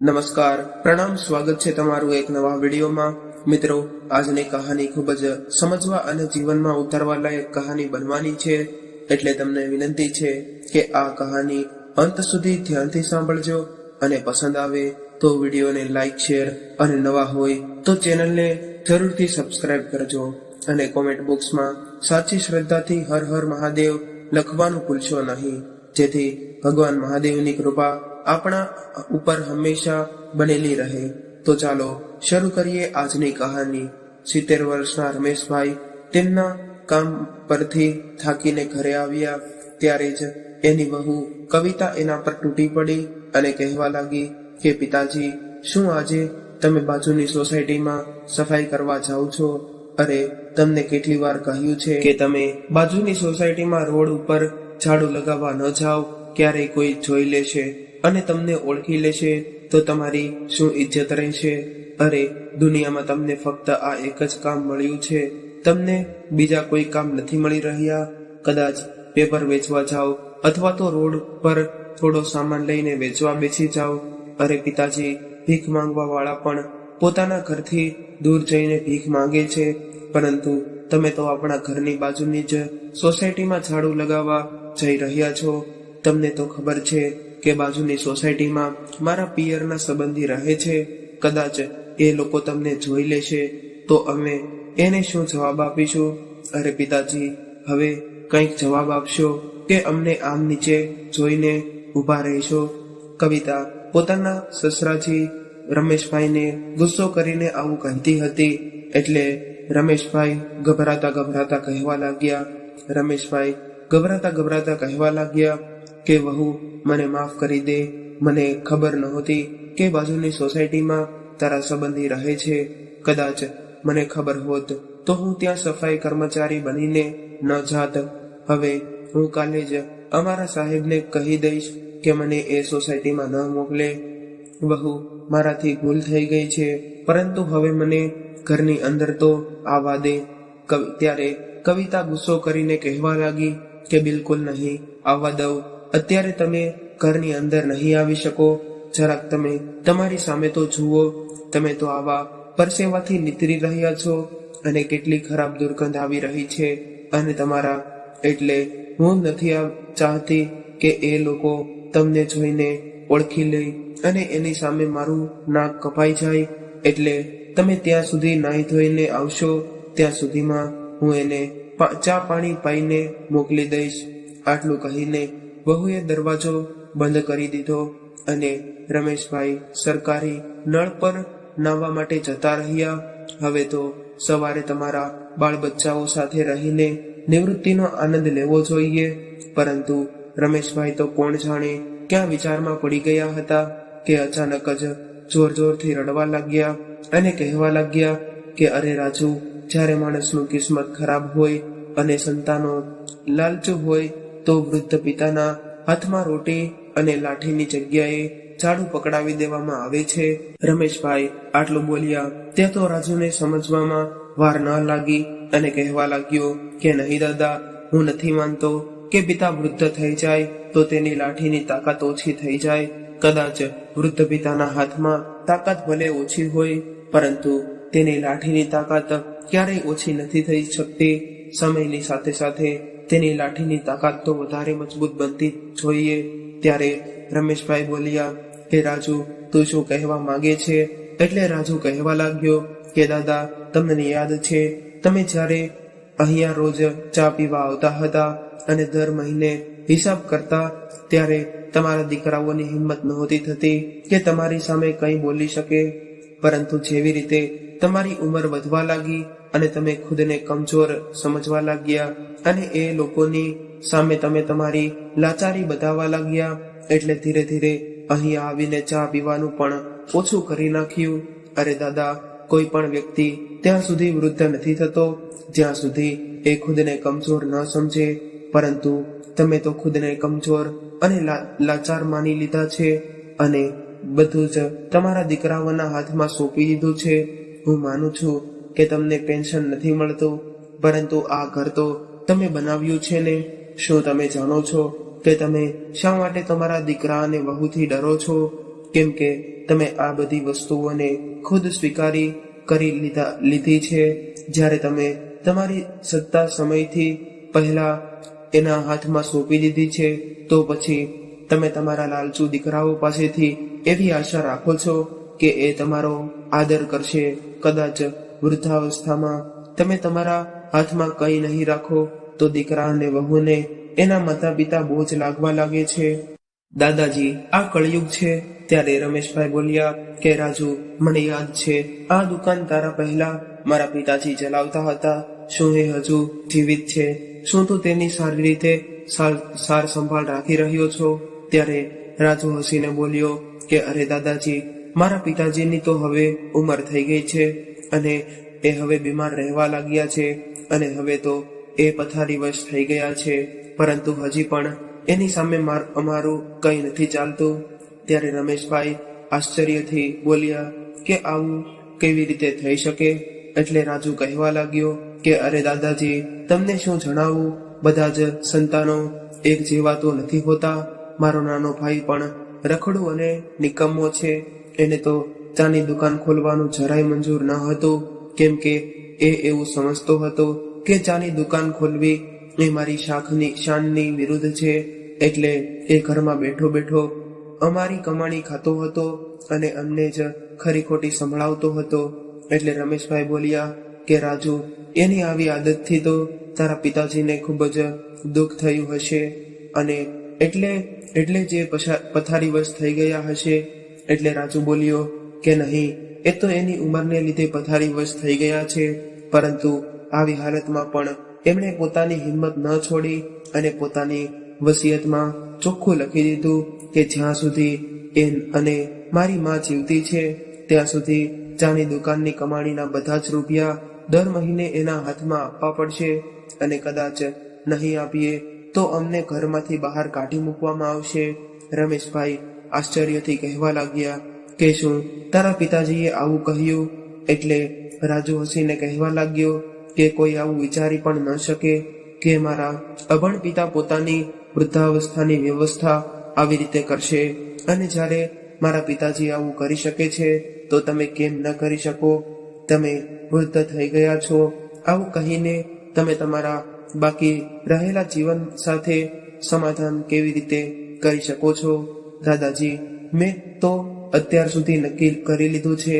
નમસ્કાર. પ્રણામ, સ્વાગત છે તમારું એક નવા વિડીયોમાં. મિત્રો, આજની કહાની ખૂબ જ સમજવા અને જીવનમાં ઉતારવા લાયક કહાની બનવાની છે. એટલે તમને વિનંતી છે કે આ કહાની અંત સુધી ધ્યાનથી સાંભળજો અને પસંદ આવે તો વિડીયોને લાઈક, શેર અને નવા હોય તો ચેનલને જરૂરથી સબસ્ક્રાઇબ કરજો અને કોમેન્ટ બોક્સમાં સાચી શ્રદ્ધાથી હર હર મહાદેવ લખવાનું ભૂલશો નહીં. જેથી ભગવાન મહાદેવની કૃપા આપણા ઉપર હંમેશા બનેલી રહે. તો ચાલો શરૂ કરીએ આજની કહાની. સિત્તેર વર્ષના રમેશભાઈ તેમના કામ પરથી થાકીને ઘરે આવ્યા ત્યારે જ એની વહુ કવિતા એના પર તૂટી પડી અને કહેવા લાગી કે, પિતાજી, શું આજે તમે બાજુની સોસાયટીમાં સફાઈ કરવા જાઓ છો? અરે, તમને કેટલી વાર કહ્યું છે કે તમે બાજુની સોસાયટીમાં રોડ ઉપર ઝાડુ લગાવવા ન જાઓ. ક્યારેય કોઈ જોઈ લેશે. અને તમને ઓળખી લેશે, તો તમારી શું ઇજ્જત રહેશે? અરે, દુનિયામાં તમને ફક્ત આ એક જ કામ મળ્યું છે. તમને બીજા કોઈ કામ નથી મળી રહ્યા. કદાચ પેપર વેચવા જાઓ, અથવા તો રોડ પર થોડો સામાન લઈને વેચવા બેસી જાઓ. અરે, પિતાજી, ભીખ માંગવા વાળા પણ પોતાના ઘરથી દૂર જઈને ભીખ માંગે છે. પરંતુ તમે તો આપણા ઘરની બાજુની જ સોસાયટીમાં ઝાડુ લગાવવા જઈ રહ્યા છો. તમને તો ખબર છે કે બાજુની સોસાયટીમાં મારા પિયરના સંબંધી રહે છે, કદાચ એ લોકો તમને જોઈ લેશે, તો અમે એને શું જવાબ આપીશું? અરે પિતાજી, હવે કંઈક જવાબ આપશો કે અમને આમ નીચે જોઈને ઊભા રહેશો? કવિતા, પોતાના સસરાજી રમેશભાઈને ગુસ્સો કરીને આવું કહેતી હતી, એટલે રમેશભાઈ ગભરાતા ગભરાતા કહેવા લાગ્યા. રમેશભાઈ ગભરાતા ગભરાતા કહેવા લાગ્યા કે વહુ, મને માફ કરી દે. મને ખબર નહોતી કે બાજુની સોસાયટીમાં તારા સંબંધી રહે છે. કદાચ મને ખબર હોત તો હું ત્યાં સફાઈ કર્મચારી બનીને ન જાત. હવે હું કાલે જ અમારા સાહેબને કહી દઈશ કે મને એ સોસાયટીમાં ન મોકલે. વહુ, મારાથી ભૂલ થઈ ગઈ છે, પરંતુ હવે મને ઘરની અંદર તો આવવા દે. ત્યારે કવિતા ગુસ્સો કરીને કહેવા લાગી કે બિલકુલ નહીં, આવવા દઉં. અત્યારે તમે ઘરની અંદર નહીં આવી શકો. જરાક તમે તમારી સામે તો જુઓ. તમે તો આવા પરસેવાથી નીતરી રહ્યા છો અને કેટલી ખરાબ દુર્ગંધ આવી રહી છે. અને તમારા એટલે હું નથી ચાહતી કે એ લોકો તમને જોઈને ઓળખી લે અને એની સામે મારું નાક કપાઈ જાય. એટલે તમે ત્યાં સુધી નાહી ધોઈને આવશો. ત્યાં સુધીમાં હું એને ચા પાણી પાઈને મોકલી દઈશ. આટલું કહીને વહુએ દરવાજો બંધ કરી દીધો અને રમેશભાઈ સરકારી નળ પર નાહવા માટે જતા રહ્યા. હવે તો સવારે તમારા બાળ બચ્ચાઓ સાથે રહીને નિવૃત્તિનો આનંદ લેવો જોઈએ. પરંતુ રમેશભાઈ તો કોણ જાણે ક્યાં વિચારમાં પડી ગયા હતા કે અચાનક જ જોર જોરથી રડવા લાગ્યા અને કહેવા લાગ્યા કે અરે રાજુ, જ્યારે માણસનું કિસ્મત ખરાબ હોય અને સંતાનો લાલચુ હોય તો વૃદ્ધ પિતાના હાથમાં રોટી અને લાઠીની જગ્યાએ ઝાડુ પકડાવી દેવામાં આવે છે. રમેશભાઈ આટલું બોલ્યા તે તો રાજુને સમજવામાં વાર ન લાગી અને કહેવા લાગ્યો કે નહીં દાદા, હું નથી માનતો કે પિતા વૃદ્ધ થઈ જાય તો તેની લાઠીની તાકાત ઓછી થઈ જાય. કદાચ વૃદ્ધ પિતાના હાથમાં તાકાત ભલે ઓછી હોય, પરંતુ તેની લાઠીની તાકાત ક્યારેય ઓછી નથી થઈ શકતી. સમયની સાથે સાથે તેની લાઠીની તાકાત તો વધારે મજબૂત બનતી જોઈએ ત્યારે રમેશભાઈ બોલ્યા કે રાજુ, તું શું કહેવા માંગે છે? એટલે રાજુ કહેવા લાગ્યો કે, દાદા, તમને યાદ છે, તમે જ્યારે અહીંયા રોજ ચા પીવા આવતા હતા અને દર મહિને હિસાબ કરતા, ત્યારે તમારા દીકરાઓની હિંમત નહોતી થતી કે તમારી સામે કંઈ બોલી શકે. પરંતુ જેવી રીતે તમારી ઉંમર વધવા લાગી અને તમે ખુદને કમજોર સમજવા લાગ્યા અને એ લોકોની સામે તમે તમારી લાચારી બતાવવા લાગ્યા એટલે ધીરે ધીરે અહીંયા આવીને ચા પીવાનું પણ ઓછું કરી નાખ્યું. અરે દાદા, કોઈ પણ વ્યક્તિ ત્યાં સુધી વૃદ્ધ નથી થતો, જ્યાં સુધી એ ખુદને કમજોર ન સમજે. પરંતુ તમે તો ખુદને કમજોર અને લાચાર માની લીધા છે અને બધું જ તમારા દીકરાઓના હાથમાં સોંપી દીધું છે. હું માનું છું કે તમને પેન્શન નથી મળતું, પરંતુ આ ઘર તો તમે બનાવ્યું છે ને? શું તમે જાણો છો કે તમે શા માટે તમારા દીકરા અને વહુથી ડરો છો? કેમ કે તમે આ બધી વસ્તુઓને ખુદ સ્વીકારી કરી લીધા, લીધી છે. જ્યારે તમે તમારી સત્તા સમયથી પહેલા એના હાથમાં સોંપી દીધી છે, તો પછી તમે તમારા લાલચુ દીકરાઓ પાસેથી એવી આશા રાખો છો કે એ તમારો આદર કરશે. કદાચ વૃદ્ધાવસ્થામાં તમે તમારા હાથમાં કંઈ નહીં રાખો, તો દીકરા અને વહુને, એના માતા પિતા બોજ લાગવા લાગે છે. દાદાજી, આ કળયુગ છે. ત્યારે રમેશભાઈ બોલ્યા કે, રાજુ, મને યાદ છે. આ દુકાન તારા પહેલા મારા પિતાજી ચલાવતા હતા. શું એ હજુ જીવિત છે? શું તું તેની સારી રીતે સાર- સંભાળ રાખી રહ્યો છો? ત્યારે રાજુ હસીને બોલ્યો કે, અરે દાદાજી મારા પિતાજીની તો હવે ઉંમર થઈ ગઈ છે અને એ હવે બીમાર રહેવા લાગ્યા છે અને હવે તો એ પથારીવશ થઈ ગયા છે. પરંતુ હજી પણ એની સામે માર, અમારું કંઈ નથી ચાલતું. ત્યારે રમેશભાઈ આશ્ચર્યથી બોલ્યા કે આવું કેવી રીતે થઈ શકે? એટલે રાજુ કહેવા લાગ્યો કે અરે દાદાજી, તમને શું જણાવું? બધા જ સંતાનો એક જેવા તો નથી હોતા. મારો નાનો ભાઈ પણ રખડું અને નિકમ્મો છે. એને તો ચાની દુકાન ખોલવાનું જરાય મંજૂર ન હતું, કેમ કે એ એવું સમજતો હતો કે ચાની દુકાન ખોલવી એ મારી શાખની, શાનની વિરુદ્ધ છે, એટલે એ ઘરમાં બેઠો બેઠો અમારી કમાણી ખાતો હતો અને અમને જ ખરી ખોટી સંભળાવતો હતો. એટલે રમેશભાઈ બોલ્યા કે, રાજુ, એની આવી આદતથી તો તારા પિતાજીને ખૂબ જ દુઃખ થયું હશે અને એટલે એટલે જે પછા- પથારીવશ થઈ ગયા હશે એટલે રાજુ બોલ્યો, કે નહીં, એ તો એની ઉંમરને લીધે પથારીવશ થઈ ગયા છે, પરંતુ આવી હાલતમાં પણ એમણે પોતાની હિંમત ન છોડી અને પોતાની વસિયતમાં ચોખ્ખું લખી દીધું કે જ્યાં સુધી એ અને મારી માં જીવતી છે, ત્યાં સુધી ચાની દુકાનની કમાણીના બધા જ રૂપિયા દર મહિને એના હાથમાં આપવા પડશે અને કદાચ નહીં આપીએ તો અમને ઘરમાંથી બહાર કાઢી મૂકવામાં આવશે. રમેશભાઈ આશ્ચર્યથી કહેવા લાગ્યા, કે શું તારા પિતાજીએ આવું કહ્યું? એટલે રાજુ હસીને કહેવા લાગ્યો, કે કોઈ આવું વિચારી પણ ન શકે કે મારા અભણ પિતા પોતાની વૃદ્ધાવસ્થાની વ્યવસ્થા આવી રીતે કરશે. અને જ્યારે મારા પિતાજી આવું કરી શકે છે, તો તમે કેમ ન કરી શકો? તમે વૃદ્ધ થઈ ગયા છો. આવું કહીને તમે તમારા બાકી રહેલા જીવન સાથે સમાધાન કેવી રીતે કરી શકો છો? દાદાજી, મેં તો અત્યાર સુધી નક્કી કરી લીધું છે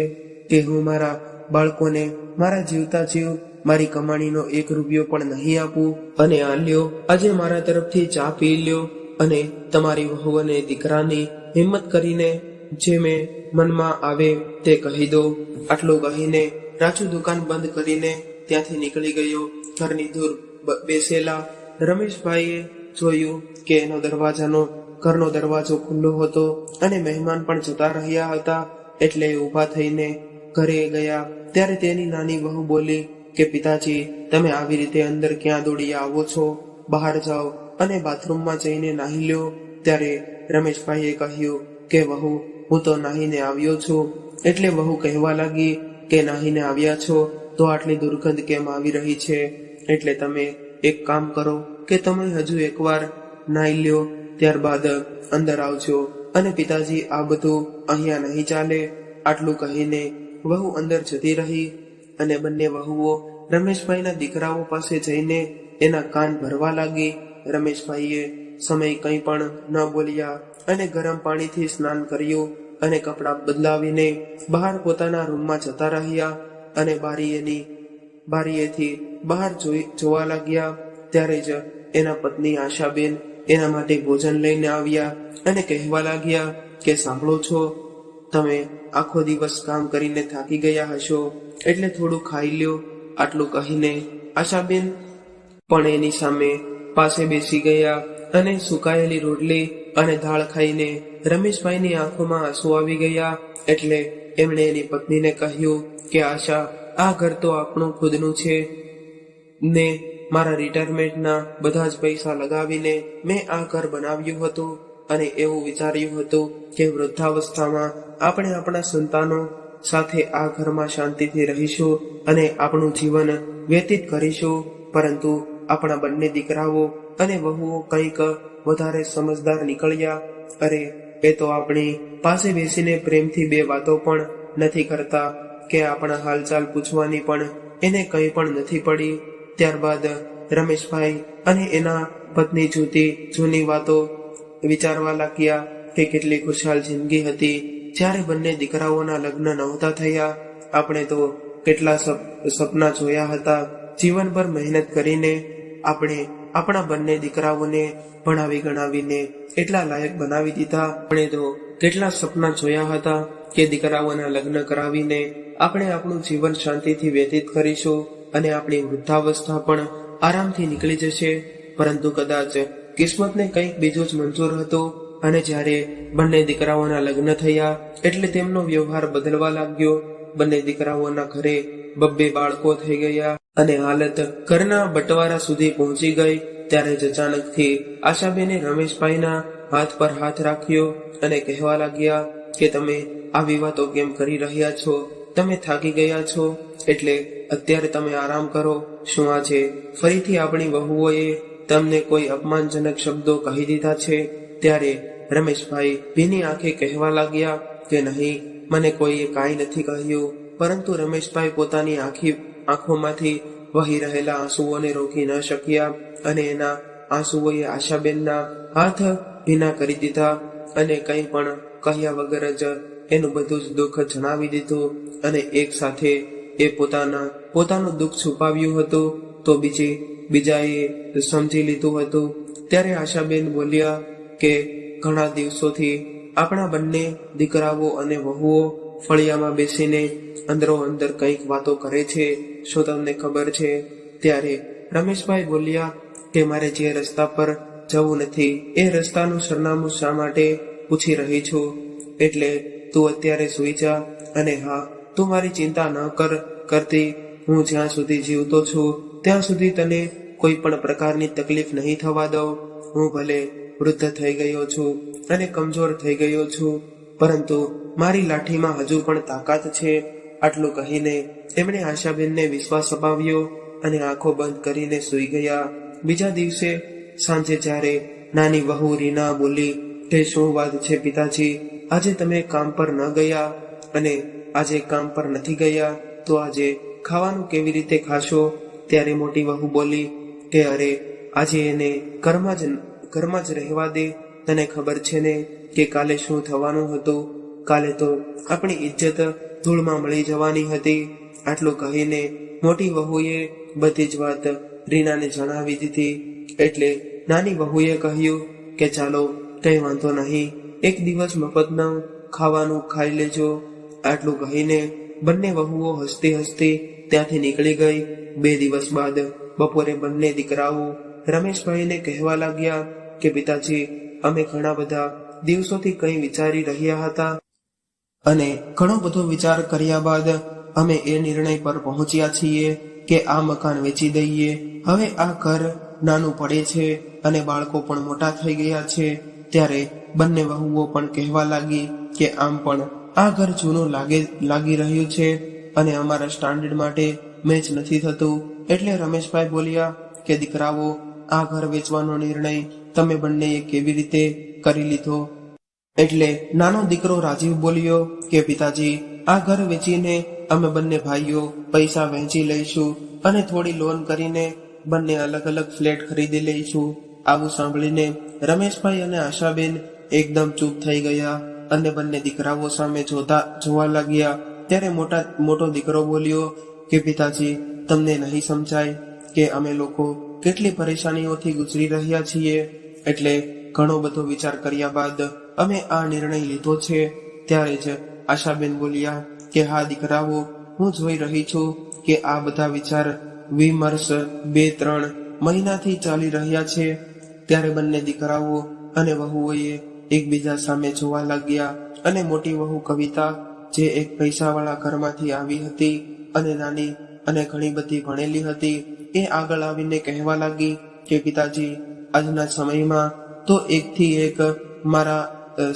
કે હું મારા બાળકોને મારા જીવતા જીવ, મારી કમાણીનો એક રૂપિયો પણ નહીં આપું અને આ લ્યો, આજે મારા તરફથી ચા પી લ્યો અને તમારી વહુ અને દીકરાની હિંમત કરીને જે મેં મનમાં આવે તે કહી દો. આટલું કહીને રાજુ દુકાન બંધ કરીને ત્યાંથી નીકળી ગયો. ઘરની દૂર બેસેલા રમેશભાઈએ જોયું કે એનો દરવાજાનો ઘરનો દરવાજો ખુલ્લો હતો અને મહેમાન પણ જતા રહ્યા હતા એટલે ઊભા થઈને ઘરે ગયા. ત્યારે તેની નાની વહુ બોલી કે, પિતાજી, તમે આવી રીતે અંદર ક્યાં દોડી આવો છો? બહાર જાઓ. અને બાથરૂમમાં જઈને નાહી લ્યો. ત્યારે રમેશભાઈએ કહ્યું કે, વહુ, હું તો નાહીને આવ્યો છું. એટલે વહુ કહેવા લાગી કે, નાહીને આવ્યા છો? તો આટલી દુર્ગંધ કેમ આવી રહી છે? એટલે તમે એક કામ કરો કે, તમે હજુ એકવાર નાહી લ્યો. ત્યારબાદ અંદર આવજો અને પિતાજી આ બધું અહીંયા નહીં ચાલે. આટલું કહીને વહુ અંદર જતી રહી અને બંને વહુઓ રમેશભાઈના દીકરાઓ પાસે જઈને એના કાન ભરવા લાગી. રમેશભાઈએ સમય કંઈ પણ ન બોલ્યા અને ગરમ પાણીથી સ્નાન કર્યું અને કપડાં બદલાવીને બહાર પોતાના રૂમમાં જતા રહ્યા અને બારીએની, બારીએથી બહાર જોઈ, જોવા લાગ્યા. ત્યારે જ એના પત્ની આશાબેન એના માટે ભોજન લઈને આવ્યા અને કહેવા લાગ્યા કે સાંભળો છો, તમે આખો દિવસ કામ કરીને થાકી ગયા હશો, એટલે થોડું ખાઈ લ્યો, આટલું કહીને આશાબેન પણ એની સામે પાસે બેસી ગયા અને સુકાયેલી રોટલી અને દાળ ખાઈને રમેશભાઈની આંખોમાં આંસુ આવી ગયા, એટલે એમણે એની પત્નીને કહ્યું કે, આશા, આ ઘર તો આપણું ખુદનું છે. ને મારા રિટાયરમેન્ટના બધા જ પૈસા લગાવીને મેં આ ઘર બનાવ્યું હતું અને એવું વિચાર્યું હતું કે વૃદ્ધાવસ્થામાં આપણે આપણા સંતાનો સાથે આ ઘરમાં શાંતિથી રહીશું અને આપણું જીવન વ્યતીત કરીશું. પરંતુ આપણા બંને દીકરાઓ અને વહુઓ કંઈક વધારે સમજદાર નીકળ્યા. અરે, એ તો આપણી પાસે બેસીને પ્રેમથી બે વાતો પણ નથી કરતા કે આપણા હાલચાલ પૂછવાની પણ એને કંઈ પણ નથી પડી. ત્યારબાદ રમેશભાઈ અને એના પત્ની જૂતી જૂની વાતો વિચારવા લાગ્યા કે કેટલી ખુશાલ જિંદગી હતી. જ્યારે બંને દીકરાઓના લગ્ન નહોતા થયા, આપણે તો કેટલા સપના જોયા હતા. જીવનભર મહેનત કરીને આપણે આપણા બંને દીકરાઓને ભણાવી ગણાવીને એટલા લાયક બનાવી દીધા. આપણે તો કેટલા સપના જોયા હતા કે દીકરાઓના લગ્ન કરાવીને આપણે આપણું જીવન શાંતિથી વ્યતીત કરીશું. અને આપણી વૃદ્ધાવસ્થા પણ આરામથી નીકળી જશે. પરંતુ કદાચ કિસ્મતને કંઈક બીજું જ મંજૂર હતો અને જ્યારે બંને દીકરાઓના લગ્ન થયા એટલે તેમનો વ્યવહાર બદલવા લાગ્યો. બંને દીકરાઓના ઘરે બબ્બે બાળકો થઈ ગયા અને હાલત ઘરના બટવારા સુધી પહોંચી ગઈ. ત્યારે જ અચાનકથી આશાબેને રમેશભાઈના હાથ પર હાથ રાખ્યો અને કહેવા લાગ્યા કે તમે આવી વાતો કેમ કરી રહ્યા છો? તમે થાકી ગયા છો? એટલે અત્યારે તમે આરામ કરો, શું આજે ફરીથી આપણી વહુઓએ તમને કોઈ અપમાનજનક શબ્દો કહી દીધા છે? ત્યારે રમેશભાઈ ભીની આંખે કહેવા લાગ્યા કે નહીં, મને કોઈએ કાંઈ નથી કહ્યું, પરંતુ રમેશભાઈ પોતાની આખી આંખોમાંથી વહી રહેલા આંસુઓને રોકી ન શક્યા અને એના આંસુઓએ આશાબેનના હાથ ભીના કરી દીધા અને કંઈ પણ કહ્યા વગર જ એનું બધું જ દુઃખ જણાવી દીધું અને એક સાથે એ પોતાના, પોતાનું દુઃખ છુપાવ્યું હતું, તો બીજી, બીજાએ સમજી લીધું હતું. ત્યારે આશાબેન બોલ્યા કે, ઘણા દિવસોથી આપણા બંને દીકરાઓ અને વહુઓ ફળિયામાં બેસીને અંદરો અંદર કંઈક વાતો કરે છે, શું તમને ખબર છે? ત્યારે રમેશભાઈ બોલ્યા કે, મારે જે રસ્તા પર જવું નથી, એ રસ્તાનું સરનામું શા માટે પૂછી રહી છું? એટલે તું અત્યારે સુઈ જા અને હા તું મારી ચિંતા ન કર, કરતી હું જ્યાં સુધી જીવતો છું, ત્યાં સુધી તને કોઈ પણ પ્રકારની તકલીફ નહીં થવા દઉં. હું ભલે વૃદ્ધ થઈ ગયો છું અને કમજોર થઈ ગયો છું, પરંતુ મારી લાઠીમાં હજુ પણ તાકાત છે. આટલું કહીને એમણે આશાબેનને વિશ્વાસ અપાવ્યો અને આંખો બંધ કરીને સૂઈ ગયા. બીજા દિવસે સાંજે જ્યારે નાની વહુ રીના બોલી, તે શું વાત છે પિતાજી? આજે તમે કામ પર ન ગયા? અને આજે કામ પર નથી ગયા, તો આજે ખાવાનું કેવી રીતે ખાશો? ત્યારે મોટી વહુ બોલી કે, અરે, આજે એને ઘરમાં જ ઘરમાં જ રહેવા દે. તને ખબર છે ને કે કાલે શું થવાનું હતું? કાલે તો આપણી ઇજ્જત ધૂળમાં મળી જવાની હતી. આટલું કહીને મોટી વહુએ બધી જ વાત રીનાને જણાવી દીધી. એટલે નાની વહુએ કહ્યું કે, ચાલો, કઈ વાંધો નહીં. એક દિવસ મફતનું ખાવાનું ખાઈ લેજો. આટલું કહીને બંને વહુઓ હસતી હસતી ત્યાંથી નીકળી ગઈ. બે દિવસ બાદ બપોરે બંને દીકરાઓ રમેશભાઈને કહેવા લાગ્યા કે, પિતાજી, અમે ઘણા બધા દિવસોથી કંઈ વિચારી રહ્યા હતા અને ઘણો બધો વિચાર કર્યા બાદ અમે એ નિર્ણય પર પહોંચ્યા છીએ કે આ મકાન વેચી દઈએ. હવે આ ઘર નાનું પડે છે અને બાળકો પણ મોટા થઈ ગયા છે. ત્યારે બંને વહુઓ પણ કહેવા લાગી કે, આમ પણ આ ઘર જૂનું લાગે, લાગી રહ્યું છે અને અમારા સ્ટાન્ડર્ડ માટે મેચ નથી થતું. એટલે રમેશભાઈ બોલ્યા કે, દીકરાઓ, આ ઘર વેચવાનો નિર્ણય તમે બંનેએ કેવી રીતે કરી લીધો? એટલે નાનો દીકરો રાજીવ બોલ્યો કે, પિતાજી, આ ઘર વેચીને અમે બંને ભાઈઓ પૈસા વહેંચી લઈશું અને થોડી લોન કરીને બંને અલગ અલગ ફ્લેટ ખરીદી લઈશું. આવું સાંભળીને રમેશભાઈ અને આશાબેન એકદમ ચૂપ થઈ ગયા. અને બંને દીકરાઓ સામે જોતા જોવા લાગ્યા. ત્યારે મોટા મોટો દીકરો બોલ્યો કે, પિતાજી, તમને નહીં સમજાય કે અમે લોકો કેટલી પરેશાનીઓથી ગુજરી રહ્યા છીએ. એટલે ઘણો બધો વિચાર કર્યા બાદ અમે આ નિર્ણય લીધો છે. ત્યારે જ આશાબેન બોલ્યા કે, હા દીકરાઓ, હું જોઈ રહી છું કે આ બધા વિચાર વિમર્શ બે ત્રણ મહિનાથી ચાલી રહ્યા છે. ત્યારે બંને દીકરાઓ અને વહુઓએ એકબીજા સામે જોવા લાગ્યા અને મોટી વહુ કવિતા, જે એક પૈસાવાળા ઘરમાંથી આવી હતી અને નાની અને ઘણી બધી ભણેલી હતી, એ આગળ આવીને કહેવા લાગી કે, પિતાજી, આજના સમયમાં તો એકથી એક મારા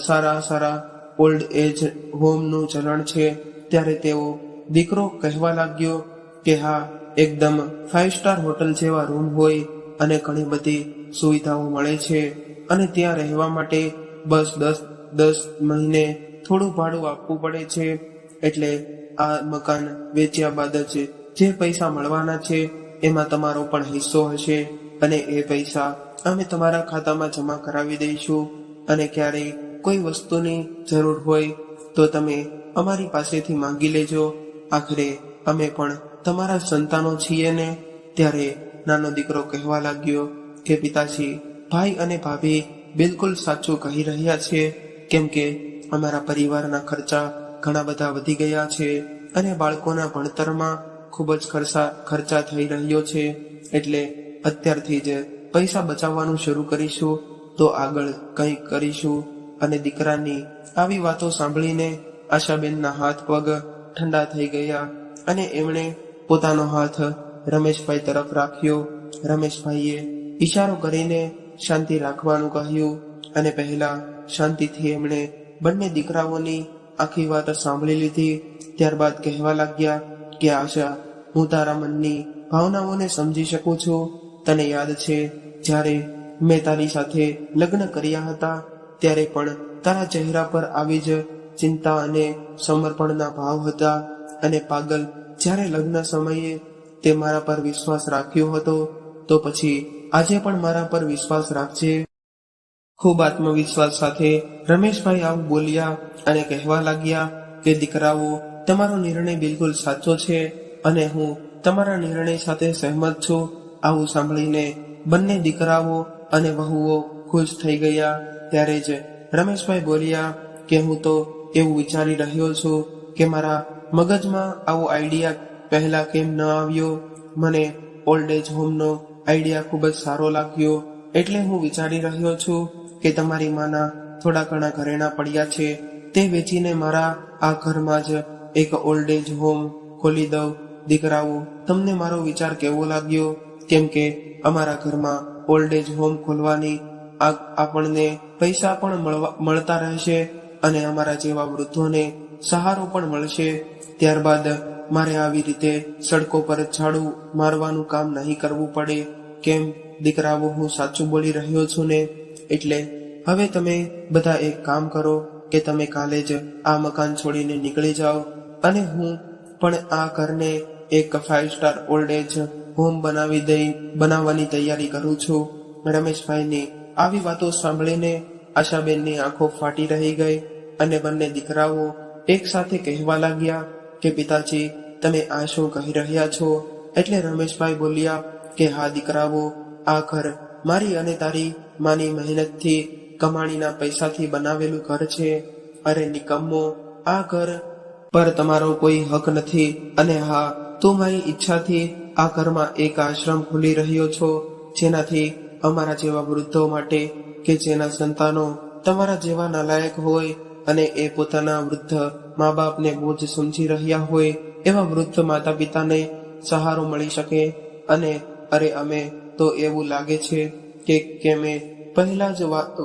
સારા સારા ઓલ્ડ એજ હોમનું ચલણ છે. ત્યારે તેઓ દીકરો કહેવા લાગ્યો કે, હા, એકદમ ફાઇવ સ્ટાર હોટલ જેવા રૂમ હોય અને ઘણી બધી સુવિધાઓ મળે છે અને ત્યાં રહેવા માટે બસ દસ દસ મહિને થોડું ભાડું આપવું પડે છે. એટલે આ મકાન વેચ્યા બાદ જ જે પૈસા મળવાના છે, એમાં તમારો પણ હિસ્સો હશે અને એ પૈસા અમે તમારા ખાતામાં જમા કરાવી દઈશું. અને ક્યારેય કોઈ વસ્તુની જરૂર હોય તો તમે અમારી પાસેથી માંગી લેજો. આખરે અમે પણ તમારા સંતાનો છીએ ને. ત્યારે નાનો દીકરો કહેવા લાગ્યો કે, પિતાજી, ભાઈ અને ભાભી બિલકુલ સાચું કહી રહ્યા છે, કેમ કે અમારા પરિવારના ખર્ચા ઘણા બધા વધી ગયા છે અને બાળકોના ભણતરમાં ખૂબ જ ખર્ચા ખર્ચા થઈ રહ્યો છે. એટલે અત્યારથી જ પૈસા બચાવવાનું શરૂ કરીશું, તો આગળ કંઈક કરીશું. અને દીકરાની આવી વાતો સાંભળીને આશાબેનના હાથ પગ ઠંડા થઈ ગયા અને એમણે પોતાનો હાથ રમેશભાઈ તરફ રાખ્યો. રમેશભાઈએ ઈશારો કરીને શાંતિ રાખવાનું કહ્યું અને પહેલા શાંતિથી એમણે બંને દીકરાઓની આખી વાત સાંભળી લીધી. ત્યારબાદ કહેવા લાગ્યા કે, આશા, હું તારા મનની ભાવનાઓને સમજી શકું છું. તને યાદ છે, જ્યારે મેં તારી સાથે લગ્ન કર્યા હતા, ત્યારે પણ તારા ચહેરા પર આવી જ ચિંતા અને સમર્પણના ભાવ હતા. અને પાગલ, જ્યારે લગ્ન સમયે તે મારા પર વિશ્વાસ રાખ્યો હતો, તો પછી આજે પણ મારા પર વિશ્વાસ રાખજે. ખૂબ આત્મવિશ્વાસ સાથે રમેશભાઈ આવું બોલ્યા અને કહેવા લાગ્યા કે, દીકરાઓ, તમારો નિર્ણય બિલકુલ સાચો છે અને હું તમારા નિર્ણય સાથે સહેમત છું. આવું સાંભળીને બંને દીકરાઓ અને વહુઓ ખુશ થઈ ગયા. ત્યારે જ રમેશભાઈ બોલ્યા કે, હું તો એવું વિચારી રહ્યો છું કે મારા મગજમાં આવો આઈડિયા પહેલા કેમ ન આવ્યો? મને ઓલ્ડ એજ હોમનો આઈડિયા ખૂબ જ સારો લાગ્યો એટલે હું વિચારી રહ્યો છું કે તમારી માના થોડા ઘણા ઘરેણા પડ્યા છે, તે વેચીને મારા આ ઘરમાં જ એક ઓલ્ડ એજ હોમ ખોલી દઉં. દીકરાઓ, તમને મારો વિચાર કેવો લાગ્યો? કેમ કે અમારા ઘરમાં ઓલ્ડ એજ હોમ ખોલવાની આપણને પૈસા પણ મળતા રહેશે અને અમારા જેવા વૃદ્ધોને સહારો પણ મળશે. ત્યારબાદ મારે આવી રીતે સડકો પર ઝાડુ મારવાનું કામ નહીં કરવું પડે. કેમ દીકરાઓ હું સાચું બોલી રહ્યો છું ને? એટલે હવે તમે બધા એક કામ કરો કે તમે કાલે જ આ મકાન છોડીને નીકળી જાઓ. અને હું પણ આ ઘરને એક five star old age home બનાવી દઈ, બનાવવાની તૈયારી કરું છું. રમેશભાઈની આવી વાતો સાંભળીને આશાબેનની આંખો ફાટી રહી ગઈ અને બંને દીકરાઓ એક સાથે કહેવા લાગ્યા કે, પિતાજી, તમે આ શું કહી રહ્યા છો? એટલે રમેશભાઈ બોલ્યા કે હા દીકરાઓ, આ ઘર મારી અને તારી માની મહેનતથી કમાણીના પૈસાથી બનાવેલું ઘર છે. અરે નિકમ્મો, આ ઘર પર તમારો કોઈ હક નથી. અને હા, તું મારી ઈચ્છાથી આ ઘરમાં એક આશ્રમ ખોલી રહ્યો છો, જેનાથી અમારા જેવા વૃદ્ધો માટે કે જેના સંતાનો તમારા જેવા નાલાયક હોય અને એ પોતાના વૃદ્ધ મા બાપને બોજ સમજી રહ્યા હોય, એવા વૃદ્ધ માતા પિતાને સહારો મળી શકે અને અરે અમે તો એવું લાગે છે કે કેમે પહેલા જ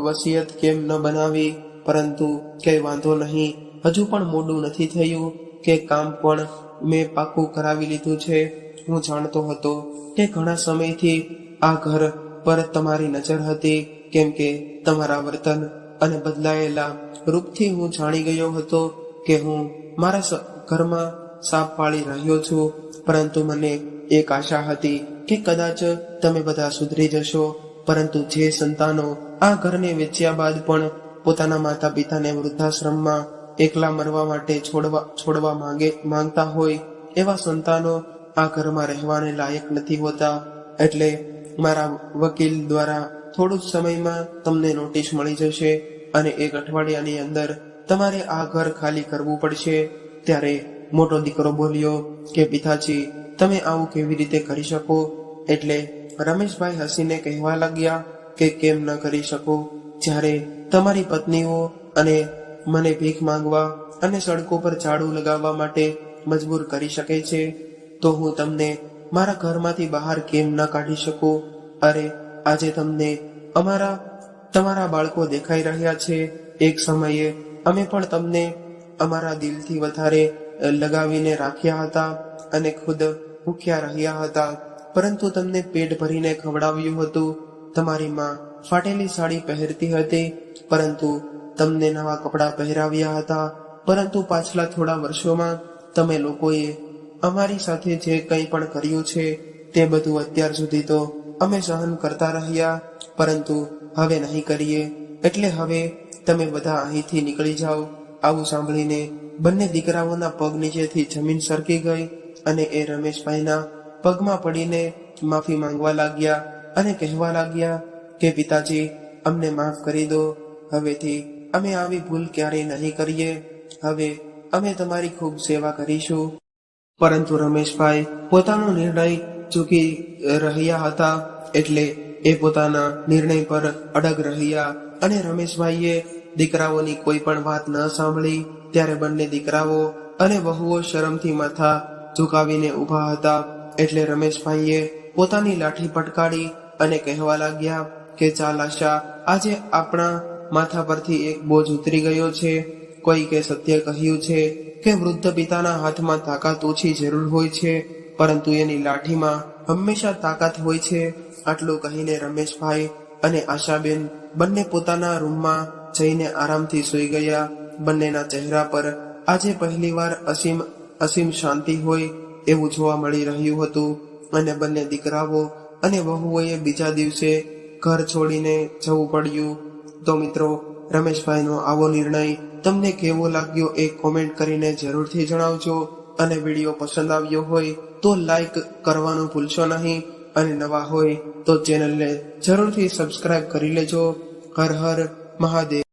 વસિયત કેમ ન બનાવી, પરંતુ કઈ વાંધો નહીં. હજુ પણ મોડું નથી થયું કે કામ પણ મેં પાકું કરાવી લીધું છે. હું જાણતો હતો કે ઘણા સમયથી આ ઘર પર તમારી નજર હતી, કેમ કે તમારા વર્તન અને બદલાયેલા રૂપથી હું જાણી ગયો હતો કે હું મારા ઘરમાં સાપ પાળી રહ્યો છું, પરંતુ મને એક આશા હતી કે કદાચ તમે બધા સુધરી જશો, પરંતુ જે સંતાનો આ ઘરને વેચ્યા બાદ પણ પોતાના માતા પિતાને વૃદ્ધાશ્રમમાં એકલા મરવા માટે છોડવા છોડવા માંગે, માંગતા હોય, એવા સંતાનો આ ઘરમાં રહેવાને લાયક નથી હોતા. એટલે મારા વકીલ દ્વારા થોડું સમયમાં તમને નોટિસ મળી જશે અને એક અઠવાડિયાની અંદર તમારે આ ઘર ખાલી કરવું પડશે. ત્યારે મોટો દીકરો બોલ્યો કે, પિતાજી, તમે આવું કેવી રીતે કરી શકો? એટલે રમેશભાઈ હસીને કહેવા લાગ્યા કે કેમ ન કરી શકો? જ્યારે તમારી પત્નીઓ અને મને ભીખ માંગવા અને સડકો પર ઝાડુ લગાવવા માટે મજબૂર કરી શકે છે, તો હું તમને મારા ઘરમાંથી બહાર કેમ ન કાઢી શકું? અરે, આજે તમને અમારા, તમારા બાળકો દેખાઈ રહ્યા છે. એક સમયે અમે પણ તમને અમારા દિલથી વધારે લગાવીને રાખ્યા હતા અને ખુદ ભૂખ્યા રહ્યા હતા. પરંતુ તમને પેટ ભરીને ખવડાવ્યું હતું. તમારી માં ફાટેલી સાડી પહેરતી હતી, પરંતુ તમને નવા કપડાં પહેરાવ્યા હતા. પરંતુ પાછલા થોડા વર્ષોમાં તમે લોકોએ અમારી સાથે જે કંઈ પણ કર્યું છે, તે બધું અત્યાર સુધી તો અમે સહન કરતા રહ્યા, પરંતુ હવે નહીં કરીએ. એટલે હવે તમે બધા અહીંથી નીકળી જાઓ. આવું સાંભળીને બંને દીકરાઓના પગ નીચેથી જમીન સરકી ગઈ અને એ રમેશભાઈના પગમાં પડીને માફી માંગવા લાગ્યા અને કહેવા લાગ્યા કે, પિતાજી, અમને માફ કરી દો. હવેથી અમે આવી ભૂલ ક્યારેય નહીં કરીએ. હવે અમે તમારી ખૂબ સેવા કરીશું. પરંતુ રમેશભાઈ પોતાનો નિર્ણય ચૂકી રહ્યા હતા એટલે એ પોતાના નિર્ણય પર અડગ રહ્યા અને રમેશભાઈએ દીકરાઓની કોઈ પણ વાત ન સાંભળી. ત્યારે બંને દીકરાઓ અને વહુઓ શરમથી માથા ઝુકાવીને ઊભા હતા. એટલે રમેશભાઈએ પોતાની લાઠી પટકાડી અને કહેવા લાગ્યા કે, ચાલ આશા, આજે આપણા માથા પરથી એક બોજ ઉતરી ગયો છે. કોઈ કે સત્ય કહ્યું છે કે, વૃદ્ધ પિતાના હાથમાં તાકાત ઓછી જરૂર હોય છે, પરંતુ એની લાઠીમાં હંમેશા તાકાત હોય છે. આટલું કહીને રમેશભાઈ અને આશાબેન બંને પોતાના રૂમમાં જઈને આરામથી સૂઈ ગયા. બંનેના ચહેરા પર આજે પહેલીવાર અસીમ અસીમ શાંતિ હોય એવું જોવા મળી રહ્યું હતું. અને બંને દીકરાઓ અને વહુઓએ બીજા દિવસે ઘર છોડીને જવું પડ્યું. તો મિત્રો, રમેશભાઈનો આવો નિર્ણય તમને કેવો લાગ્યો એ કોમેન્ટ કરીને જરૂરથી જણાવજો. અને વીડિયો પસંદ આવ્યો હોય તો લાઈક કરવાનું ભૂલશો નહીં. અને નવા હોય તો ચેનલને જરૂરથી સબસ્ક્રાઇબ કરી લેજો. હર હર મહાદેવ.